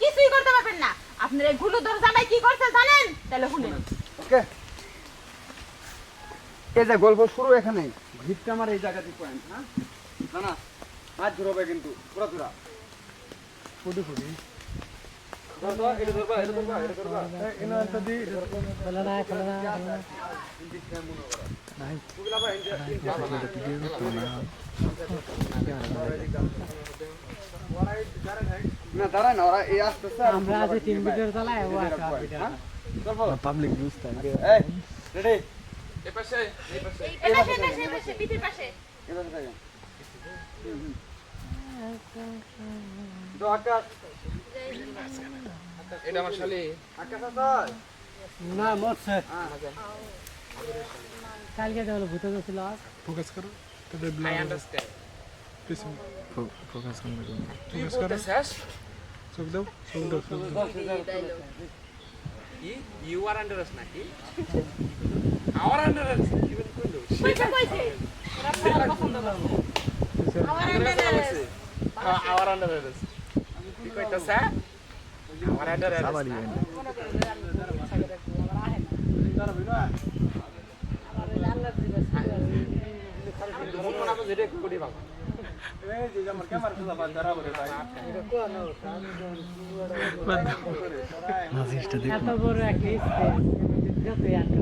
কিছুই করতে পারবেন না। আপনার এই গুলো ধর জামাই কি করছে জানেন? তাহলে শুনেন। ওকে এই যে গল্প শুরু এখানে। ভিতটা আমার এই জায়গাতে পয়েন্ট হ্যাঁ? না না হাত ধরবে কিন্তু। পুরা পুরা ফুটি ফুটি। না দাঁড়ায় না ওরা এই আসতেছে আমরা তিন মিটার চালায় ও পাবলিক বুঝতে এই রেডি এই পাশে এই পাশে এই পাশে পিঠের পাশে। এবার তাই তো আকাশ। এটা আমার শালি। আকাশ আছে না মরছে। হ্যাঁ কালকে তাহলে ভূতে গেছিল ফোকাস করো। তাদের আই আন্ডারস্ট্যান্ড পিছনে ফোকাস করো তুই ফোকাস করো বলতেছিস চোখ দাও চোখ দাও চোখ দাও ইউ আর আন্ডার আস নাকি আওয়ার আন্ডার আস ইভেন কইলো কইছে কইছে ওরা আপনার পছন্দ করছে আমার আন্ডারে আওয়ার আন্ডার আস কি কইতাছ আওয়ার আন্ডার আস মন মনে আমি যেটা করি বাবা এত বড় একটা স্পেস যত একটা